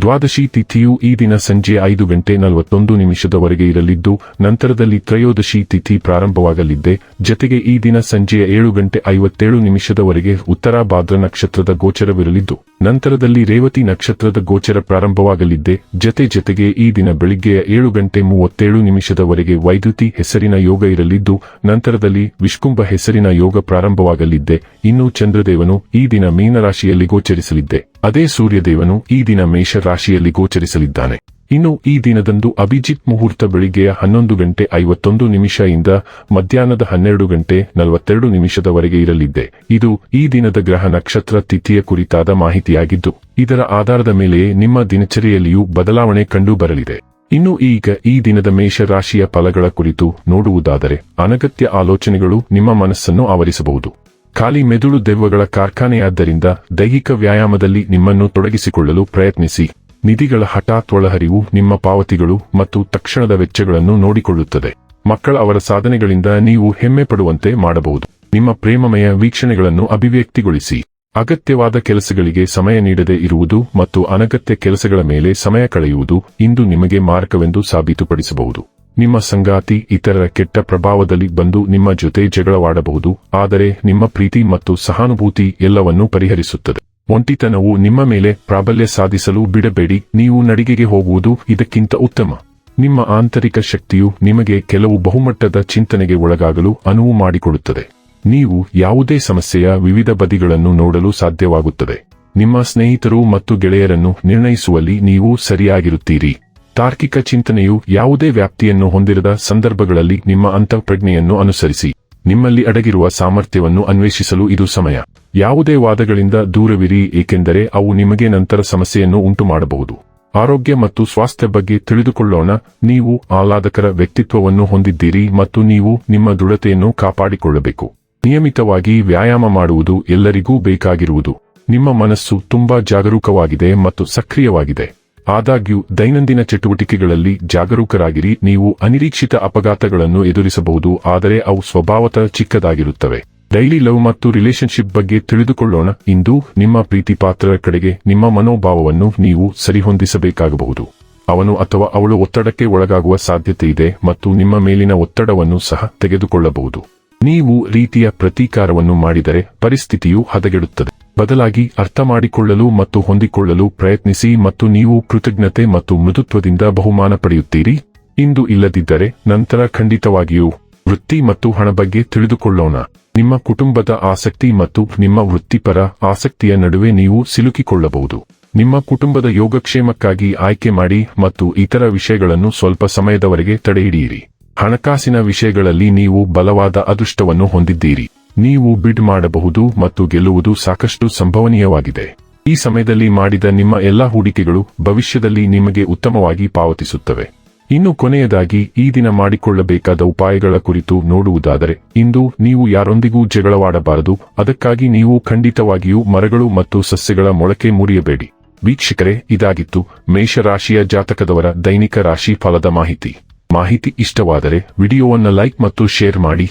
ದ್ವಾದಶಿ ತಿಥಿಯು ಈ ದಿನ ಸಂಜೆ ಐದು ಗಂಟೆ ನಲವತ್ತೊಂದು ನಿಮಿಷದವರೆಗೆ ಇರಲಿದ್ದು, ನಂತರದಲ್ಲಿ ತ್ರಯೋದಶಿ ತಿಥಿ ಪ್ರಾರಂಭವಾಗಲಿದ್ದೆ. ಜತೆಗೆ ಈ ದಿನ ಸಂಜೆಯ ಏಳು ಗಂಟೆ ಐವತ್ತೇಳು ನಿಮಿಷದವರೆಗೆ ಉತ್ತರ ಭಾದ್ರ ನಕ್ಷತ್ರದ ಗೋಚರವಿರಲಿದ್ದು, ನಂತರದಲ್ಲಿ ರೇವತಿ ನಕ್ಷತ್ರದ ಗೋಚರ ಪ್ರಾರಂಭವಾಗಲಿದ್ದೆ. ಜತೆ ಜತೆಗೆ ಈ ದಿನ ಬೆಳಿಗ್ಗೆಯ ಏಳು ಗಂಟೆ ಮೂವತ್ತೇಳು ನಿಮಿಷದವರೆಗೆ ವೈದ್ಯುತಿ ಹೆಸರಿನ ಯೋಗ ಇರಲಿದ್ದು, ನಂತರದಲ್ಲಿ ವಿಷ್ಕುಂಭ ಹೆಸರಿನ ಯೋಗ ಪ್ರಾರಂಭವಾಗಲಿದ್ದೆ. ಇನ್ನು ಚಂದ್ರದೇವನು ಈ ದಿನ ಮೀನರಾಶಿಯಲ್ಲಿ ಗೋಚರಿಸಲಿದ್ದೆ. ಅದೇ ಸೂರ್ಯದೇವನು ಈ ದಿನ ಮೇಷ ರಾಶಿಯಲ್ಲಿ ಗೋಚರಿಸಲಿದ್ದಾನೆ. ಇನ್ನು ಈ ದಿನದಂದು ಅಭಿಜಿತ್ ಮುಹೂರ್ತ ಬೆಳಿಗ್ಗೆಯ ಹನ್ನೊಂದು ಗಂಟೆ ಐವತ್ತೊಂದು ನಿಮಿಷ ಇಂದ ಮಧ್ಯಾಹ್ನದ ಹನ್ನೆರಡು ಗಂಟೆ ನಲವತ್ತೆರಡು ನಿಮಿಷದವರೆಗೆ ಇರಲಿದೆ ಇದು ಈ ದಿನದ ಗ್ರಹ ನಕ್ಷತ್ರ ತಿಥಿಯ ಕುರಿತಾದ ಮಾಹಿತಿಯಾಗಿದ್ದು, ಇದರ ಆಧಾರದ ಮೇಲೆಯೇ ನಿಮ್ಮ ದಿನಚರಿಯಲ್ಲಿಯೂ ಬದಲಾವಣೆ ಕಂಡು ಬರಲಿದೆ ಇನ್ನು ಈಗ ಈ ದಿನದ ಮೇಷ ರಾಶಿಯ ಫಲಗಳ ಕುರಿತು ನೋಡುವುದಾದರೆ, ಅನಗತ್ಯ ಆಲೋಚನೆಗಳು ನಿಮ್ಮ ಮನಸ್ಸನ್ನು ಆವರಿಸಬಹುದು. ಖಾಲಿ ಮೆದುಳು ದೆವ್ವಗಳ ಕಾರ್ಖಾನೆಯಾದ್ದರಿಂದ ದೈಹಿಕ ವ್ಯಾಯಾಮದಲ್ಲಿ ನಿಮ್ಮನ್ನು ತೊಡಗಿಸಿಕೊಳ್ಳಲು ಪ್ರಯತ್ನಿಸಿ. ನಿಧಿಗಳ ಹಠಾತ್ ಒಳಹರಿವು ನಿಮ್ಮ ಪಾವತಿಗಳು ಮತ್ತು ತಕ್ಷಣದ ವೆಚ್ಚಗಳನ್ನು ನೋಡಿಕೊಳ್ಳುತ್ತದೆ. ಮಕ್ಕಳ ಅವರ ಸಾಧನೆಗಳಿಂದ ನೀವು ಹೆಮ್ಮೆ ಪಡುವಂತೆ ಮಾಡಬಹುದು. ನಿಮ್ಮ ಪ್ರೇಮಮಯ ವೀಕ್ಷಣೆಗಳನ್ನು ಅಭಿವ್ಯಕ್ತಿಗೊಳಿಸಿ. ಅಗತ್ಯವಾದ ಕೆಲಸಗಳಿಗೆ ಸಮಯ ನೀಡದೆ ಇರುವುದು ಮತ್ತು ಅನಗತ್ಯ ಕೆಲಸಗಳ ಮೇಲೆ ಸಮಯ ಕಳೆಯುವುದು ಇಂದು ನಿಮಗೆ ಮಾರಕವೆಂದು ಸಾಬೀತುಪಡಿಸಬಹುದು. ನಿಮ್ಮ ಸಂಗಾತಿ ಇತರರ ಕೆಟ್ಟ ಪ್ರಭಾವದಲ್ಲಿ ಬಂದು ನಿಮ್ಮ ಜೊತೆ ಜಗಳವಾಡಬಹುದು, ಆದರೆ ನಿಮ್ಮ ಪ್ರೀತಿ ಮತ್ತು ಸಹಾನುಭೂತಿ ಎಲ್ಲವನ್ನೂ ಪರಿಹರಿಸುತ್ತದೆ. ಒಂಟಿತನವು ನಿಮ್ಮ ಮೇಲೆ ಪ್ರಾಬಲ್ಯ ಸಾಧಿಸಲು ಬಿಡಬೇಡಿ, ನೀವು ನಡಿಗೆಗೆ ಹೋಗುವುದು ಇದಕ್ಕಿಂತ ಉತ್ತಮ. ನಿಮ್ಮ ಆಂತರಿಕ ಶಕ್ತಿಯು ನಿಮಗೆ ಕೆಲವು ಬಹುಮಟ್ಟದ ಚಿಂತನೆಗೆ ಒಳಗಾಗಲು ಅನುವು ಮಾಡಿಕೊಡುತ್ತದೆ. ನೀವು ಯಾವುದೇ ಸಮಸ್ಯೆಯ ವಿವಿಧ ಬದಿಗಳನ್ನು ನೋಡಲು ಸಾಧ್ಯವಾಗುತ್ತದೆ. ನಿಮ್ಮ ಸ್ನೇಹಿತರು ಮತ್ತು ಗೆಳೆಯರನ್ನು ನಿರ್ಣಯಿಸುವಲ್ಲಿ ನೀವು ಸರಿಯಾಗಿರುತ್ತೀರಿ. ತಾರ್ಕಿಕ ಚಿಂತನೆಯು ಯಾವುದೇ ವ್ಯಾಪ್ತಿಯನ್ನು ಹೊಂದಿರದ ಸಂದರ್ಭಗಳಲ್ಲಿ ನಿಮ್ಮ ಅಂತಃಪ್ರಜ್ಞೆಯನ್ನು ಅನುಸರಿಸಿ. ನಿಮ್ಮಲ್ಲಿ ಅಡಗಿರುವ ಸಾಮರ್ಥ್ಯವನ್ನು ಅನ್ವೇಷಿಸಲು ಇದು ಸಮಯ. ಯಾವುದೇ ವಾದಗಳಿಂದ ದೂರವಿರಿ, ಏಕೆಂದರೆ ಅವು ನಿಮಗೆ ನಂತರ ಸಮಸ್ಯೆಯನ್ನು ಉಂಟುಮಾಡಬಹುದು. ಆರೋಗ್ಯ ಮತ್ತು ಸ್ವಾಸ್ಥ್ಯ ಬಗ್ಗೆ ತಿಳಿದುಕೊಳ್ಳೋಣ. ನೀವು ಆಹ್ಲಾದಕರ ವ್ಯಕ್ತಿತ್ವವನ್ನು ಹೊಂದಿದ್ದೀರಿ ಮತ್ತು ನೀವು ನಿಮ್ಮ ದೃಢತೆಯನ್ನು ಕಾಪಾಡಿಕೊಳ್ಳಬೇಕು. ನಿಯಮಿತವಾಗಿ ವ್ಯಾಯಾಮ ಮಾಡುವುದು ಎಲ್ಲರಿಗೂ ಬೇಕಾಗಿರುವುದು. ನಿಮ್ಮ ಮನಸ್ಸು ತುಂಬಾ ಜಾಗರೂಕವಾಗಿದೆ ಮತ್ತು ಸಕ್ರಿಯವಾಗಿದೆ. ಆದಾಗ್ಯೂ, ದೈನಂದಿನ ಚಟುವಟಿಕೆಗಳಲ್ಲಿ ಜಾಗರೂಕರಾಗಿರಿ, ನೀವು ಅನಿರೀಕ್ಷಿತ ಅಪಘಾತಗಳನ್ನು ಎದುರಿಸಬಹುದು, ಆದರೆ ಅವು ಸ್ವಭಾವತಃ ಚಿಕ್ಕದಾಗಿರುತ್ತವೆ. ಡೈಲಿ ಲವ್ ಮತ್ತು ರಿಲೇಶನ್ಶಿಪ್ ಬಗ್ಗೆ ತಿಳಿದುಕೊಳ್ಳೋಣ. ಇಂದು, ನಿಮ್ಮ ಪ್ರೀತಿ ಪಾತ್ರರ ಕಡೆಗೆ ನಿಮ್ಮ ಮನೋಭಾವವನ್ನು ನೀವು ಸರಿಹೊಂದಿಸಬೇಕಾಗಬಹುದು. ಅವನು ಅಥವಾ ಅವಳು ಒತ್ತಡಕ್ಕೆ ಒಳಗಾಗುವ ಸಾಧ್ಯತೆ ಇದೆ ಮತ್ತು ನಿಮ್ಮ ಮೇಲಿನ ಒತ್ತಡವನ್ನು ಸಹ ತೆಗೆದುಕೊಳ್ಳಬಹುದು. ನೀವು ರೀತಿಯ ಪ್ರತೀಕಾರವನ್ನು ಮಾಡಿದರೆ ಪರಿಸ್ಥಿತಿಯು ಹದಗೆಡುತ್ತದೆ. ಬದಲಾಗಿ ಅರ್ಥ ಮಾಡಿಕೊಳ್ಳಲು ಮತ್ತು ಹೊಂದಿಕೊಳ್ಳಲು ಪ್ರಯತ್ನಿಸಿ ಮತ್ತು ನೀವು ಕೃತಜ್ಞತೆ ಮತ್ತು ಮೃದುತ್ವದಿಂದ ಬಹುಮಾನ ಪಡೆಯುತ್ತೀರಿ. ಇಂದು ಇಲ್ಲದಿದ್ದರೆ ನಂತರ ಖಂಡಿತವಾಗಿಯೂ ವೃತ್ತಿ ಮತ್ತು ಹಣ ಬಗ್ಗೆ ತಿಳಿದುಕೊಳ್ಳೋಣ. ನಿಮ್ಮ ಕುಟುಂಬದ ಆಸಕ್ತಿ ಮತ್ತು ನಿಮ್ಮ ವೃತ್ತಿಪರ ಆಸಕ್ತಿಯ ನಡುವೆ ನೀವು ಸಿಲುಕಿಕೊಳ್ಳಬಹುದು. ನಿಮ್ಮ ಕುಟುಂಬದ ಯೋಗಕ್ಷೇಮಕ್ಕಾಗಿ ಆಯ್ಕೆ ಮಾಡಿ ಮತ್ತು ಇತರ ವಿಷಯಗಳನ್ನು ಸ್ವಲ್ಪ ಸಮಯದವರೆಗೆ ತಡೆಹಿಡಿಯಿರಿ. ಹಣಕಾಸಿನ ವಿಷಯಗಳಲ್ಲಿ ನೀವು ಬಲವಾದ ಅದೃಷ್ಟವನ್ನು ಹೊಂದಿದ್ದೀರಿ. ನೀವು ಬಿಡ್ ಮಾಡಬಹುದು ಮತ್ತು ಗೆಲ್ಲುವುದು ಸಾಕಷ್ಟು ಸಂಭವನೀಯವಾಗಿದೆ. ಈ ಸಮಯದಲ್ಲಿ ಮಾಡಿದ ನಿಮ್ಮ ಎಲ್ಲಾ ಹೂಡಿಕೆಗಳು ಭವಿಷ್ಯದಲ್ಲಿ ನಿಮಗೆ ಉತ್ತಮವಾಗಿ ಪಾವತಿಸುತ್ತವೆ. ಇನ್ನು ಕೊನೆಯದಾಗಿ, ಈ ದಿನ ಮಾಡಿಕೊಳ್ಳಬೇಕಾದ ಉಪಾಯಗಳ ಕುರಿತು ನೋಡುವುದಾದರೆ, ಇಂದು ನೀವು ಯಾರೊಂದಿಗೂ ಜಗಳವಾಡಬಾರದು, ಅದಕ್ಕಾಗಿ ನೀವು ಖಂಡಿತವಾಗಿಯೂ ಮರಗಳು ಮತ್ತು ಸಸ್ಯಗಳ ಮೊಳಕೆ ಮುರಿಯಬೇಡಿ. ವೀಕ್ಷಕರೇ, ಇದಾಗಿತ್ತು ಮೇಷರಾಶಿಯ ಜಾತಕದವರ ದೈನಿಕ ರಾಶಿ ಫಲದ ಮಾಹಿತಿ. ಮಾಹಿತಿ ಇಷ್ಟವಾದರೆ, ವಿಡಿಯೋವನ್ನು ಲೈಕ್ ಮತ್ತು ಶೇರ್ ಮಾಡಿ.